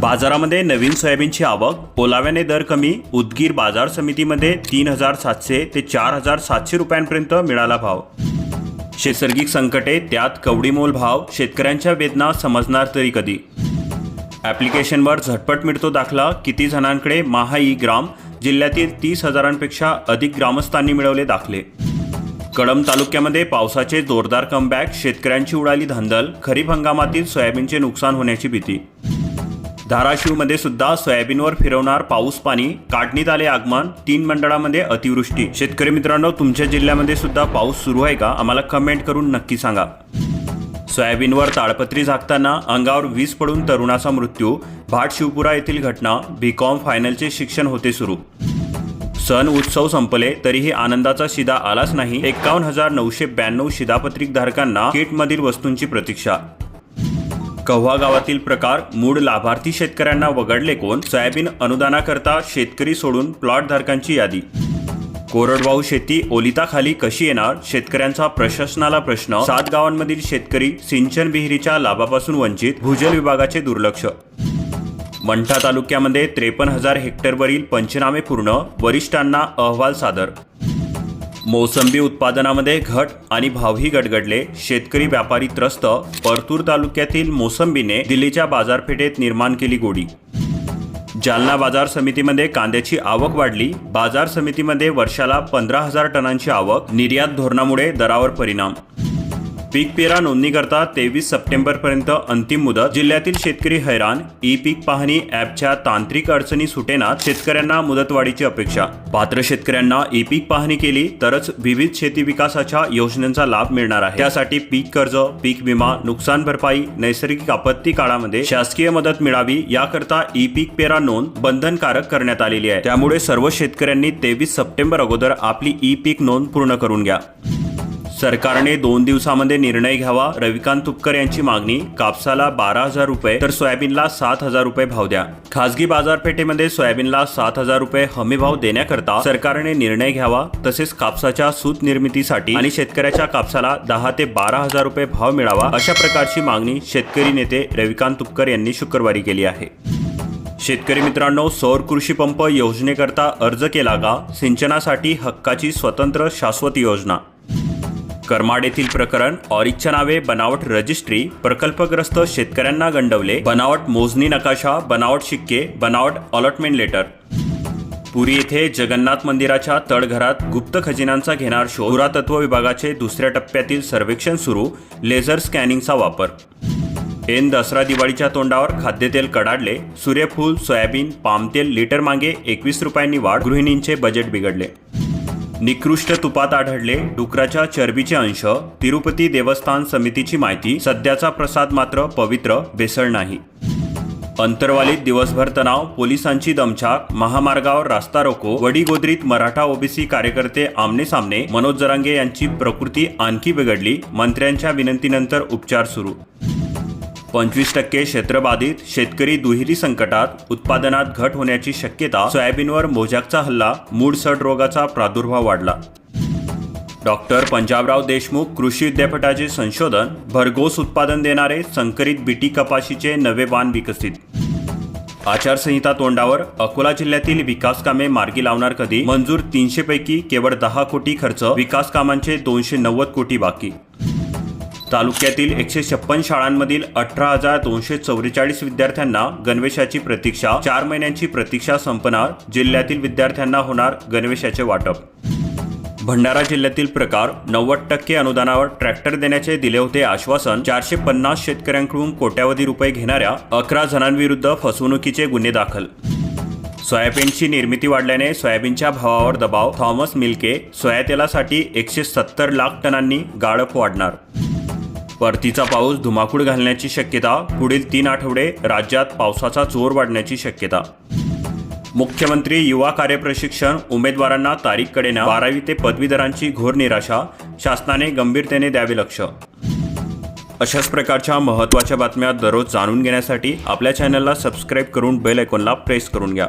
बाजारामध्ये नवीन सोयाबीनची आवक ओलाव्याने दर कमी उदगीर बाजार समितीमध्ये तीन हजार सातशे ते चार हजार सातशे रुपयांपर्यंत मिळाला भाव. नैसर्गिक संकटे त्यात कवडीमोल भाव शेतकऱ्यांच्या वेदना समजणार तरी कधी? ॲप्लिकेशनवर झटपट मिळतो दाखला किती जणांकडे महाई ग्राम जिल्ह्यातील तीस हजारांपेक्षा अधिक ग्रामस्थांनी मिळवले दाखले. कळंब तालुक्यामध्ये पावसाचे जोरदार कमबॅक शेतकऱ्यांची उडाली धांदल खरीप हंगामातील सोयाबीनचे नुकसान होण्याची भीती. धाराशिवमध्ये सुद्धा सोयाबीनवर फिरवणार पाऊस पाणी काढणीत आले आगमन तीन मंडळामध्ये अतिवृष्टी. शेतकरी मित्रांनो तुमच्या जिल्ह्यामध्ये सुद्धा पाऊस सुरू आहे का? आम्हाला कमेंट करून नक्की सांगा. सोयाबीनवर ताडपत्री झाकताना अंगावर वीज पडून तरुणाचा मृत्यू. भाट शिवपुरा येथील घटना. बीकॉम फायनलचे शिक्षण होते सुरू. सण उत्सव संपले तरीही आनंदाचा शिदा आलाच नाही. एकावन्न हजार नऊशे ब्याण्णव शिधापत्रिक धारकांना किटमधील वस्तूंची प्रतीक्षा कव्हा गावातील प्रकार मूळ लाभार्थी शेतकऱ्यांना वगळले कोण? सोयाबीन अनुदानाकरता शेतकरी सोडून प्लॉट धारकांची यादी. कोरडवाहू शेती ओलिताखाली कशी येणार? शेतकऱ्यांचा प्रशासनाला प्रश्न. सात गावांमधील शेतकरी सिंचन विहिरीच्या लाभापासून वंचित भूजल विभागाचे दुर्लक्ष. मंठा तालुक्यामध्ये त्रेपन्न हजार हेक्टरवरील पंचनामे पूर्ण वरिष्ठांना अहवाल सादर. मोसंबी उत्पादनामध्ये घट आणि भावही गडगडले. शेतकरी व्यापारी त्रस्त. परतूर तालुक्यातील मोसंबीने दिल्लीच्या बाजारपेठेत निर्माण केली गोडी. जालना बाजार समितीमध्ये कांद्याची आवक वाढली. बाजार समितीमध्ये वर्षाला पंधरा हजार टनांची आवक. निर्यात धोरणामुळे दरावर परिणाम. पीक पेरा नोंदणीकरता तेवीस सप्टेंबरपर्यंत अंतिम मुदत. जिल्ह्यातील शेतकरी हैराण ई पीक पाहणी ॲपच्या तांत्रिक अडचणी सुटेनात शेतकऱ्यांना मुदतवाढीची अपेक्षा. पात्र शेतकऱ्यांना ई पीक पाहणी केली तरच विविध शेती विकासाच्या योजनांचा लाभ मिळणार आहे. त्यासाठी पीक कर्ज पीक विमा नुकसान भरपाई नैसर्गिक आपत्ती काळामध्ये शासकीय मदत मिळावी याकरता ई पीक पेरा नोंद बंधनकारक करण्यात आलेली आहे. त्यामुळे सर्व शेतकऱ्यांनी तेवीस सप्टेंबर अगोदर आपली ई पीक नोंद पूर्ण करून घ्या. सरकारने दोन दिवसामध्ये निर्णय घ्यावा. रविकांत तुपकर यांची मागणी कापसाला बारा हजार रुपये तर सोयाबीनला सात हजार रुपये भाव द्या. खासगी बाजारपेठेमध्ये सोयाबीनला सात हजार रुपये हमी भाव देण्याकरता सरकारने निर्णय घ्यावा. तसेच कापसाच्या सूत निर्मितीसाठी आणि शेतकऱ्याच्या कापसाला दहा ते बारा हजार रुपये भाव मिळावा अशा प्रकारची मागणी शेतकरी नेते रविकांत तुपकर यांनी शुक्रवारी केली आहे. शेतकरी मित्रांनो सौर कृषी पंप योजनेकरता अर्ज केला का? सिंचनासाठी हक्काची स्वतंत्र शाश्वत योजना. कर्माड येथील प्रकरण ऑरिकच्या नावे बनावट रजिस्ट्री प्रकल्पग्रस्त शेतकऱ्यांना गंडवले बनावट मोजणी नकाशा बनावट शिक्के बनावट अलॉटमेंट लेटर पुरी येथे जगन्नाथ मंदिराच्या तळघरात गुप्त खजिन्यांचा घेणार शोध. पुरातत्व विभागाचे दुसऱ्या टप्प्यातील सर्वेक्षण सुरू लेझर स्कॅनिंगचा वापर. ऐन दसरा दिवाळीच्या तोंडावर खाद्यतेल कडाडले सूर्यफूल सोयाबीन पामतेल लिटर मागे एकवीस रुपयांनी वाढ. गृहिणींचे बजेट बिघडले. निकृष्ट तुपात आढळले डुकराच्या चरबीचे अंश तिरुपती देवस्थान समितीची माहिती सध्याचा प्रसाद मात्र पवित्र भेसळ नाही. अंतरवालीत दिवसभर तणाव पोलिसांची दमछाक महामार्गावर रास्ता रोको वडीगोद्रीत मराठा ओबीसी कार्यकर्ते आमने सामने मनोज जरांगे यांची प्रकृती आणखी बिघडली मंत्र्यांच्या विनंतीनंतर उपचार सुरू. पंचवीस टक्के क्षेत्रबाधित शेतकरी दुहेरी संकटात उत्पादनात घट होण्याची शक्यता सोयाबीनवर मोजाकचा हल्ला मूळ सड रोगाचा प्रादुर्भाव वाढला. डॉक्टर पंजाबराव देशमुख कृषी विद्यापीठाचे संशोधन भरघोस उत्पादन देणारे संकरित बीटी कपाशीचे नवे वाण विकसित. आचारसंहिता तोंडावर अकोला जिल्ह्यातील विकास कामे मार्गी लावणार कधी? मंजूर तीनशे पैकी केवळ दहा कोटी खर्च विकास कामांचे दोनशे नव्वद कोटी बाकी. तालुक्यातील एकशे छप्पन शाळांमधील अठरा हजार दोनशे चौवेचाळीस विद्यार्थ्यांना गणवेशाची प्रतीक्षा. चार महिन्यांची प्रतीक्षा संपणार. जिल्ह्यातील विद्यार्थ्यांना होणार गणवेशाचे वाटप. भंडारा जिल्ह्यातील प्रकार नव्वद टक्के अनुदानावर ट्रॅक्टर देण्याचे दिले होते आश्वासन. चारशे पन्नास शेतकऱ्यांकडून कोट्यावधी रुपये घेणाऱ्या अकरा जणांविरुद्ध फसवणुकीचे गुन्हे दाखल. सोयाबीनची निर्मिती वाढल्याने सोयाबीनच्या भावावर दबाव. थॉमस मिल्के सोयातेलासाठी एकशे सत्तर लाख टनांनी गाळप वाढणार. परतीचा पाऊस धुमाकूळ घालण्याची शक्यता पुढील तीन आठवडे राज्यात पावसाचा जोर वाढण्याची शक्यता. मुख्यमंत्री युवा कार्यप्रशिक्षण उमेदवारांना तारीख कडेना बारावी ते पदवीधरांची घोर निराशा शासनाने गंभीरतेने द्यावे लक्ष. अशाच प्रकारच्या महत्त्वाच्या बातम्या दररोज जाणून घेण्यासाठी आपल्या चॅनलला सबस्क्राईब करून बेल आयकॉनला प्रेस करून घ्या.